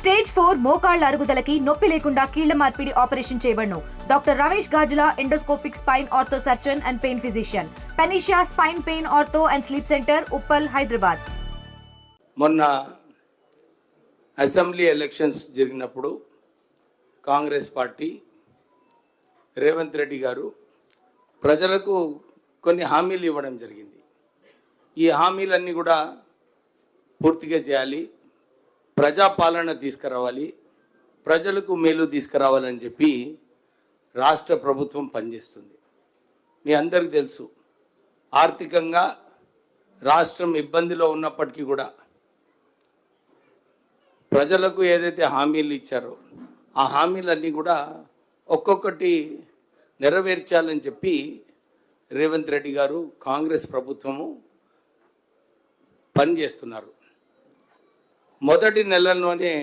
Stage four మోకాళ్ళ అరుగుదలకి నొప్పి లేకుండా కీళ్ళ మార్పిడి operation చేయబడను. Doctor Ramesh Gajula endoscopic spine ortho surgeon and pain physician. పెనిషియా spine pain ortho and sleep centre Uppal Hyderabad. మొన్న assembly elections జరిగినప్పుడు Congress party Revanth Reddy గారు ప్రజలకు కొన్ని హామీలు ఇవ్వడం జరిగింది. ఈ హామీలన్నీ కూడా పూర్తిగా చేయాలి. ప్రజాపాలన తీసుకురావాలి ప్రజలకు మేలు తీసుకురావాలని చెప్పి రాష్ట్ర ప్రభుత్వం పనిచేస్తుంది. మీ అందరికీ తెలుసు ఆర్థికంగా రాష్ట్రం ఇబ్బందిలో ఉన్నప్పటికీ కూడా ప్రజలకు ఏదైతే హామీలు ఇచ్చారో ఆ హామీలన్నీ కూడా ఒక్కొక్కటి నెరవేర్చాలని చెప్పి రేవంత్ రెడ్డి గారు కాంగ్రెస్ ప్రభుత్వము పనిచేస్తున్నారు. మొదటి నెలలోనే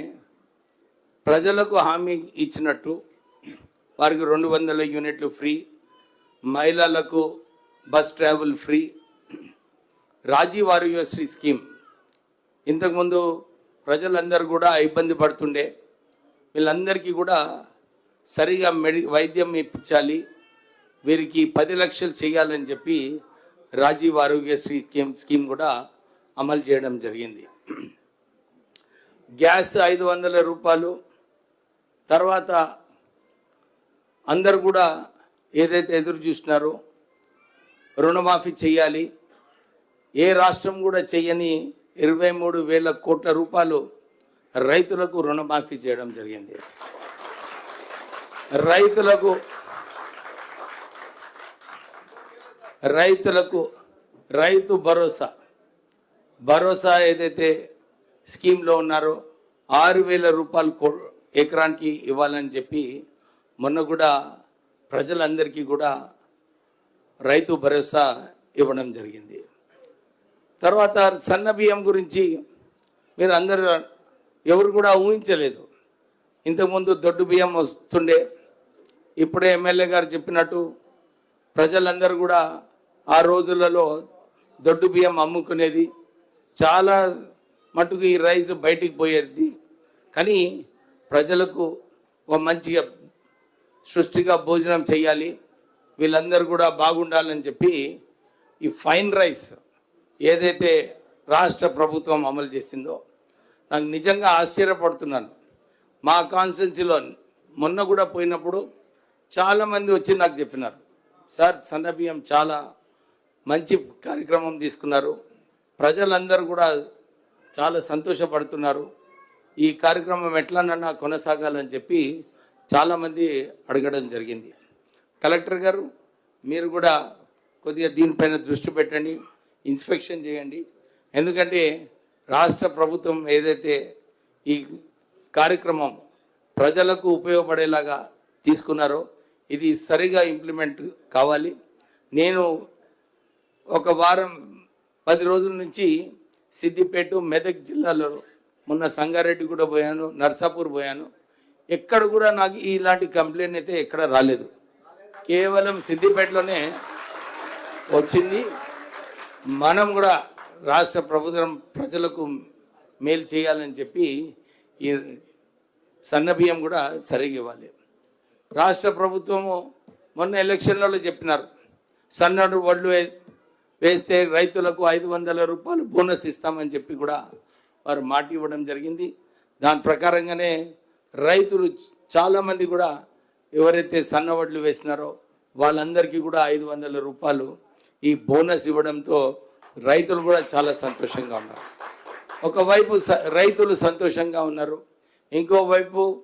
ప్రజలకు హామీ ఇచ్చినట్టు వారికి రెండు వందల యూనిట్లు ఫ్రీ మహిళలకు bus travel free Rajiv Aarogyasri scheme. ఇంతకుముందు ప్రజలందరూ కూడా ఇబ్బంది పడుతుండే. వీళ్ళందరికీ కూడా సరిగా మెడి వైద్యం ఇప్పించాలి. వీరికి పది లక్షలు చేయాలని చెప్పి రాజీవ్ ఆరోగ్యశ్రీ స్కీమ్ స్కీమ్ కూడా అమలు చేయడం జరిగింది. గ్యాస్ ఐదు వందల రూపాయలు. తర్వాత అందరు కూడా ఏదైతే ఎదురు చూస్తున్నారో రుణమాఫీ చేయాలి. ఏ రాష్ట్రం కూడా చేయని ఇరవై మూడు వేల కోట్ల రూపాయలు రైతులకు రుణమాఫీ చేయడం జరిగింది. రైతులకు రైతులకు రైతు భరోసా. భరోసా ఏదైతే స్కీమ్లో ఉన్నారో. ఆరు వేల రూపాయలు కో ఎకరానికి ఇవ్వాలని చెప్పి మొన్న కూడా ప్రజలందరికీ కూడా రైతు భరోసా ఇవ్వడం జరిగింది. తర్వాత సన్న బియ్యం గురించి మీరు అందరూ ఎవరు కూడా ఊహించలేదు. ఇంతకుముందు దొడ్డు బియ్యం వస్తుండే ఇప్పుడే ఎమ్మెల్యే గారు చెప్పినట్టు ప్రజలందరూ కూడా ఆ రోజులలో దొడ్డు బియ్యం అమ్ముకునేది చాలా మటుకు ఈ రైస్ బయటికి పోయేది. కానీ ప్రజలకు ఒక మంచిగా సృష్టిగా భోజనం చేయాలి వీళ్ళందరూ కూడా బాగుండాలని చెప్పి ఈ ఫైన్ రైస్ ఏదైతే రాష్ట్ర ప్రభుత్వం అమలు చేసిందో నాకు నిజంగా ఆశ్చర్యపడుతున్నాను. మా కాన్స్టిట్యున్సీలో మొన్న కూడా పోయినప్పుడు చాలామంది వచ్చి నాకు చెప్పినారు. సార్ సన్నబియ్యం చాలా మంచి కార్యక్రమం తీసుకున్నారు. ప్రజలందరూ కూడా చాలా సంతోషపడుతున్నారు. ఈ కార్యక్రమం ఎట్లానన్నా కొనసాగాలని చెప్పి చాలామంది అడగడం జరిగింది. కలెక్టర్ గారు మీరు కూడా కొద్దిగా దీనిపైన దృష్టి పెట్టండి ఇన్స్పెక్షన్ చేయండి. ఎందుకంటే రాష్ట్ర ప్రభుత్వం ఏదైతే ఈ కార్యక్రమం ప్రజలకు ఉపయోగపడేలాగా తీసుకున్నారో ఇది సరిగా ఇంప్లిమెంట్ కావాలి. నేను ఒక వారం పది రోజుల నుంచి సిద్దిపేట మెదక్ జిల్లాలో మొన్న సంగారెడ్డి కూడా పోయాను నర్సాపూర్ పోయాను. ఎక్కడ కూడా నాకు ఇలాంటి కంప్లైంట్ అయితే ఎక్కడ రాలేదు. కేవలం సిద్దిపేటలోనే వచ్చింది. మనం కూడా రాష్ట్ర ప్రభుత్వం ప్రజలకు మేలు చేయాలని చెప్పి ఈ సన్న బియ్యం కూడా సరిగా ఇవ్వాలి. రాష్ట్ర ప్రభుత్వము మొన్న ఎలక్షన్లలో చెప్పినారు సన్నడు వడ్లు వేస్తే రైతులకు ఐదు వందల రూపాయలు బోనస్ ఇస్తామని చెప్పి కూడా వారు మాట ఇవ్వడం జరిగింది. దాని ప్రకారంగానే రైతులు చాలామంది కూడా ఎవరైతే సన్న వడ్లు వేసినారో వాళ్ళందరికీ కూడా ఐదు వందల రూపాయలు ఈ బోనస్ ఇవ్వడంతో రైతులు కూడా చాలా సంతోషంగా ఉన్నారు. ఒకవైపు స- రైతులు సంతోషంగా ఉన్నారు. ఇంకోవైపు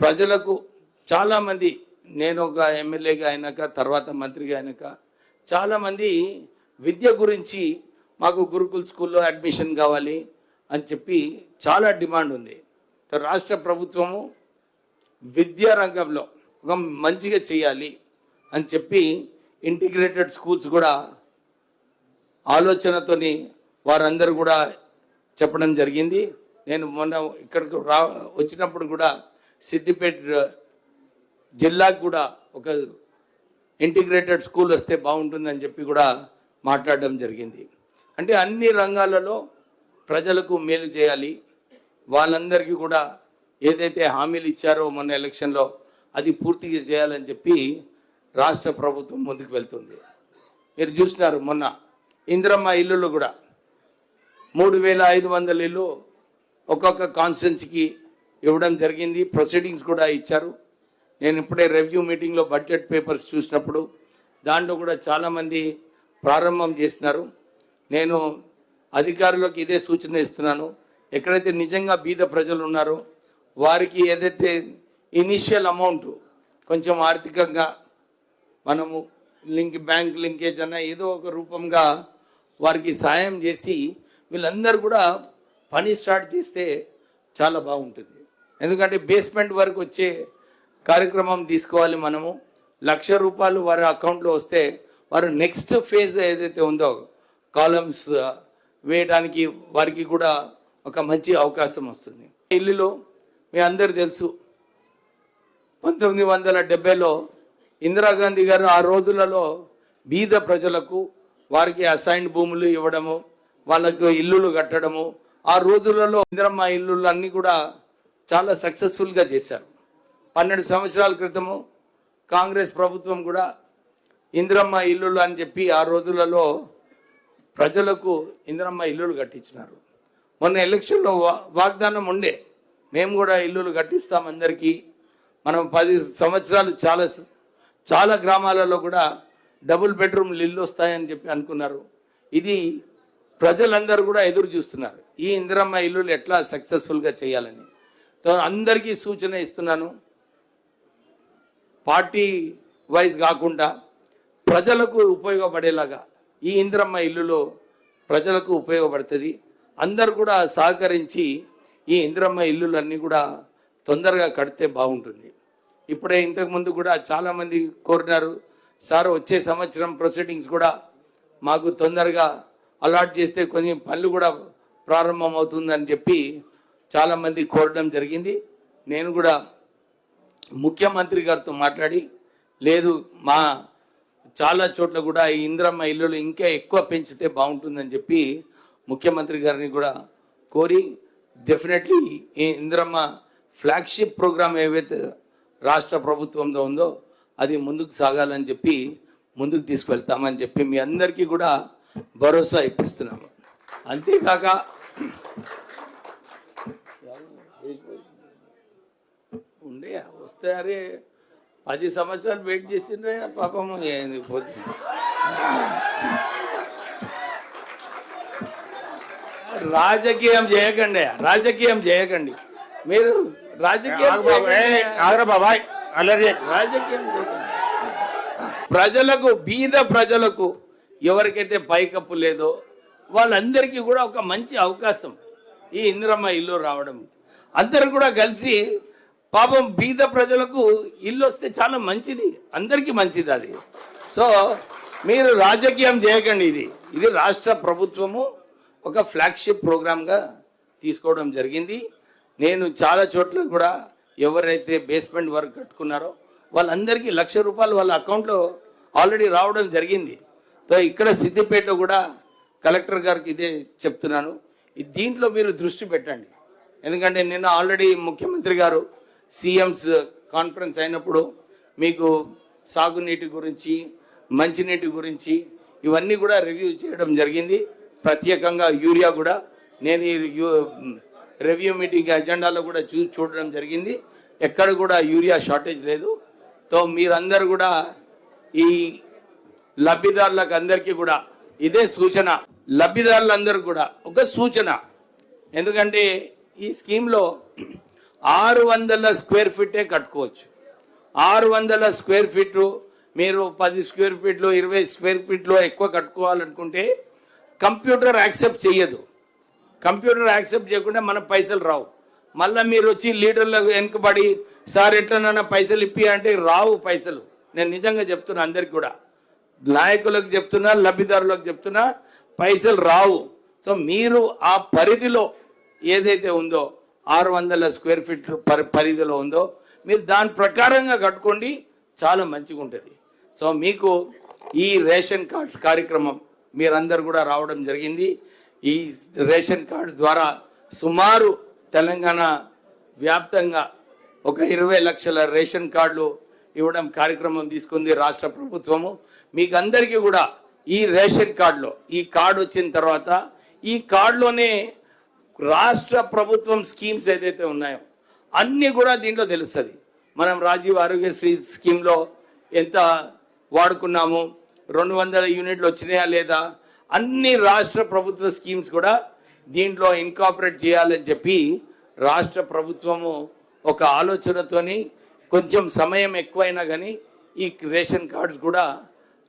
ప్రజలకు చాలామంది నేను ఒక ఎమ్మెల్యేగా అయినాక తర్వాత మంత్రిగా అయినాక చాలామంది విద్య గురించి మాకు గురుకుల్ స్కూల్లో అడ్మిషన్ కావాలి అని చెప్పి చాలా డిమాండ్ ఉంది. రాష్ట్ర ప్రభుత్వము విద్యా రంగంలో ఒక మంచిగా చేయాలి అని చెప్పి ఇంటిగ్రేటెడ్ స్కూల్స్ కూడా ఆలోచనతోని వారందరూ కూడా చెప్పడం జరిగింది. నేను మొన్న ఇక్కడికి రా వచ్చినప్పుడు కూడా సిద్దిపేట జిల్లాకు కూడా ఒక ఇంటిగ్రేటెడ్ స్కూల్ వస్తే బాగుంటుందని చెప్పి కూడా మాట్లాడడం జరిగింది. అంటే అన్ని రంగాలలో ప్రజలకు మేలు చేయాలి. వాళ్ళందరికీ కూడా ఏదైతే హామీలు ఇచ్చారో మొన్న ఎలక్షన్లో అది పూర్తిగా చేయాలని చెప్పి రాష్ట్ర ప్రభుత్వం ముందుకు వెళ్తుంది. మీరు చూసినారు మొన్న ఇందిరమ్మ ఇల్లులు కూడా మూడు వేల ఐదు వందల ఇల్లు ఒక్కొక్క కాన్స్టిట్యున్సీకి ఇవ్వడం జరిగింది. ప్రొసీడింగ్స్ కూడా ఇచ్చారు. నేను ఇప్పుడే రెవ్యూ మీటింగ్లో బడ్జెట్ పేపర్స్ చూసినప్పుడు దాంట్లో కూడా చాలామంది ప్రారంభం చేసినారు. నేను అధికారులకు ఇదే సూచన ఇస్తున్నాను. ఎక్కడైతే నిజంగా బీద ప్రజలు ఉన్నారో వారికి ఏదైతే ఇనిషియల్ అమౌంట్ కొంచెం ఆర్థికంగా మనము లింక్ బ్యాంక్ లింకేజ్ అన్న ఏదో ఒక రూపంగా వారికి సాయం చేసి వీళ్ళందరూ కూడా పని స్టార్ట్ చేస్తే చాలా బాగుంటుంది. ఎందుకంటే బేస్మెంట్ వరకు వచ్చే కార్యక్రమం తీసుకోవాలి మనము. లక్ష రూపాయలు వారి అకౌంట్లో వస్తే వారు నెక్స్ట్ ఫేజ్ ఏదైతే ఉందో కాలమ్స్ వేయడానికి వారికి కూడా ఒక మంచి అవకాశం వస్తుంది. ఇల్లులో మీ అందరు తెలుసు పంతొమ్మిది వందల డెబ్బైలో ఇందిరాగాంధీ గారు ఆ రోజులలో బీద ప్రజలకు వారికి అసైన్డ్ భూములు ఇవ్వడము వాళ్ళకు ఇల్లులు కట్టడము ఆ రోజులలో ఇందిరమ్మ ఇల్లులు అన్నీ కూడా చాలా సక్సెస్ఫుల్గా చేశారు. పన్నెండు సంవత్సరాల క్రితము కాంగ్రెస్ ప్రభుత్వం కూడా ఇందిరమ్మ ఇల్లులు అని చెప్పి ఆ రోజులలో ప్రజలకు ఇందిరమ్మ ఇల్లులు కట్టించినారు. మొన్న ఎలక్షన్లో వా- వాగ్దానం ఉండే. మేము కూడా ఇల్లులు కట్టిస్తాం అందరికీ. మనం పది సంవత్సరాలు చాలా చాలా గ్రామాలలో కూడా డబుల్ బెడ్రూమ్లు ఇల్లు వస్తాయని చెప్పి అనుకున్నారు. ఇది ప్రజలందరూ కూడా ఎదురు చూస్తున్నారు. ఈ ఇందిరమ్మ ఇల్లులు ఎట్లా సక్సెస్ఫుల్గా చేయాలని. అందరికీ సూచన ఇస్తున్నాను. పార్టీ వైజ్ కాకుండా ప్రజలకు ఉపయోగపడేలాగా ఈ ఇందిరమ్మ ఇల్లులో ప్రజలకు ఉపయోగపడుతుంది. అందరు కూడా సహకరించి ఈ ఇందిరమ్మ ఇల్లులన్నీ కూడా తొందరగా కడితే బాగుంటుంది. ఇప్పుడే ఇంతకుముందు కూడా చాలామంది కోరినారు సార్ వచ్చే సంవత్సరం ప్రొసీడింగ్స్ కూడా మాకు తొందరగా అలాట్ చేస్తే కొంచెం పనులు కూడా ప్రారంభమవుతుందని చెప్పి చాలామంది కోరడం జరిగింది. నేను కూడా ముఖ్యమంత్రి గారితో మాట్లాడి లేదు మా చాలా చోట్ల కూడా ఈ ఇంద్రమ్మ ఇల్లులు ఇంకా ఎక్కువ పెంచితే బాగుంటుందని చెప్పి ముఖ్యమంత్రి గారిని కూడా కోరి డెఫినెట్లీ ఈ ఇంద్రమ్మ ఫ్లాగ్షిప్ ప్రోగ్రామ్ ఏవైతే రాష్ట్ర ప్రభుత్వంలో ఉందో అది ముందుకు సాగాలని చెప్పి ముందుకు తీసుకువెళ్తామని చెప్పి మీ అందరికీ కూడా భరోసా ఇప్పిస్తున్నాము. అంతేకాక ఉండే. వస్తే అరే పది సంవత్సరాలు వెయిట్ చేసిండ్రే పాపం ఏంది పోతుంది రాజకీయం చేయకండి రాజకీయం చేయకండి. మీరు రాజకీయం బాబాయ్ అల్లరి రాజకీయం. ప్రజలకు బీద ప్రజలకు ఎవరికైతే పైకప్పు లేదో వాళ్ళందరికీ కూడా ఒక మంచి అవకాశం ఈ ఇందిరమ్మ ఇల్లు రావడం. అందరు కూడా కలిసి పాపం బీద ప్రజలకు ఇల్లు వస్తే చాలా మంచిది అందరికీ మంచిది అది. సో మీరు రాజకీయం చేయకండి ఇది. ఇది రాష్ట్ర ప్రభుత్వము ఒక ఫ్లాగ్షిప్ ప్రోగ్రామ్గా తీసుకోవడం జరిగింది. నేను చాలా చోట్ల కూడా ఎవరైతే బేస్మెంట్ వర్క్ కట్టుకున్నారో వాళ్ళందరికీ లక్ష రూపాయలు వాళ్ళ అకౌంట్లో ఆల్రెడీ రావడం జరిగింది. సో ఇక్కడ సిద్దిపేటలో కూడా కలెక్టర్ గారికి ఇదే చెప్తున్నాను. దీంట్లో మీరు దృష్టి పెట్టండి. ఎందుకంటే నిన్న ఆల్రెడీ ముఖ్యమంత్రి గారు సీఎంస్ కాన్ఫరెన్స్ అయినప్పుడు మీకు సాగునీటి గురించి మంచినీటి గురించి ఇవన్నీ కూడా రివ్యూ చేయడం జరిగింది. ప్రత్యేకంగా యూరియా కూడా నేను ఈ యూ- రివ్యూ మీటింగ్ అజెండాలో కూడా చూ చూడడం జరిగింది. ఎక్కడ కూడా యూరియా షార్టేజ్ లేదు. తో మీరందరూ కూడా ఈ లబ్ధిదారులకు అందరికీ కూడా ఇదే సూచన. లబ్ధిదారులందరూ కూడా ఒక సూచన. ఎందుకంటే ఈ స్కీమ్లో ఆరు వందల స్క్వేర్ ఫీటే కట్టుకోవచ్చు. ఆరు వందల స్క్వేర్ ఫీట్లు మీరు పది స్క్వేర్ ఫీట్లు ఇరవై స్క్వేర్ ఫీట్లో ఎక్కువ కట్టుకోవాలనుకుంటే కంప్యూటర్ యాక్సెప్ట్ చేయదు కంప్యూటర్ యాక్సెప్ట్ చేయకుండా మన పైసలు రావు. మళ్ళీ మీరు వచ్చి లీడర్లకు వెనుకబడి సార్ ఎట్లనన్నా పైసలు ఇప్పి అంటే రావు పైసలు. నేను నిజంగా చెప్తున్నా అందరికి కూడా. నాయకులకు చెప్తున్నా లబ్ధిదారులకు చెప్తున్నా పైసలు రావు. సో మీరు ఆ పరిధిలో ఏదైతే ఉందో ఆరు వందల స్క్వేర్ ఫీట్ పరి పరిధిలో ఉందో మీరు దాని ప్రకారంగా కట్టుకోండి చాలా మంచిగా ఉంటుంది. సో మీకు ఈ రేషన్ కార్డ్స్ కార్యక్రమం మీరందరూ కూడా రావడం జరిగింది. ఈ రేషన్ కార్డ్స్ ద్వారా సుమారు తెలంగాణ వ్యాప్తంగా ఒక ఇరవై లక్షల రేషన్ కార్డులు ఇవ్వడం కార్యక్రమం తీసుకుంది రాష్ట్ర ప్రభుత్వము. మీకు అందరికీ కూడా ఈ రేషన్ కార్డులో ఈ కార్డు వచ్చిన తర్వాత ఈ కార్డులోనే రాష్ట్ర ప్రభుత్వం స్కీమ్స్ ఏదైతే ఉన్నాయో అన్నీ కూడా దీంట్లో తెలుస్తుంది. మనం రాజీవ్ ఆరోగ్యశ్రీ స్కీమ్లో ఎంత వాడుకున్నాము రెండు వందల యూనిట్లు వచ్చినాయా లేదా అన్ని రాష్ట్ర ప్రభుత్వ స్కీమ్స్ కూడా దీంట్లో ఇన్కాపరేట్ చేయాలని చెప్పి రాష్ట్ర ప్రభుత్వము ఒక ఆలోచనతోని కొంచెం సమయం ఎక్కువైనా కానీ ఈ రేషన్ కార్డ్స్ కూడా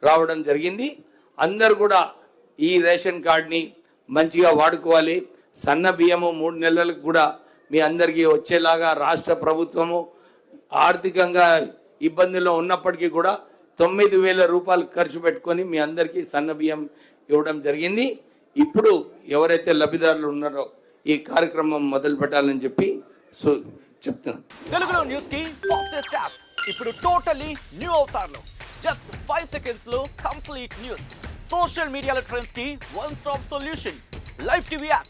రావడం జరిగింది. అందరు కూడా ఈ రేషన్ కార్డ్ని మంచిగా వాడుకోవాలి. సన్న బియ్యము మూడు నెలలకు కూడా మీ అందరికీ వచ్చేలాగా రాష్ట్ర ప్రభుత్వము ఆర్థికంగా ఇబ్బందుల్లో ఉన్నప్పటికీ కూడా తొమ్మిది వేల రూపాయలు ఖర్చు పెట్టుకొని మీ అందరికీ సన్న బియ్యం ఇవ్వడం జరిగింది. ఇప్పుడు ఎవరైతే లబ్ధిదారులు ఉన్నారో ఈ కార్యక్రమం మొదలు పెట్టాలని చెప్పి సో చెప్తున్నాను. తెలుగులో న్యూస్కి ఫాస్టెస్ట్ యాప్ ఇప్పుడు టోటలీ న్యూ అవుతారు జస్ట్ ఫైవ్ సెకండ్స్లో కంప్లీట్ న్యూస్ సోషల్ మీడియాలో ట్రెండ్స్కి one stop solution live TV app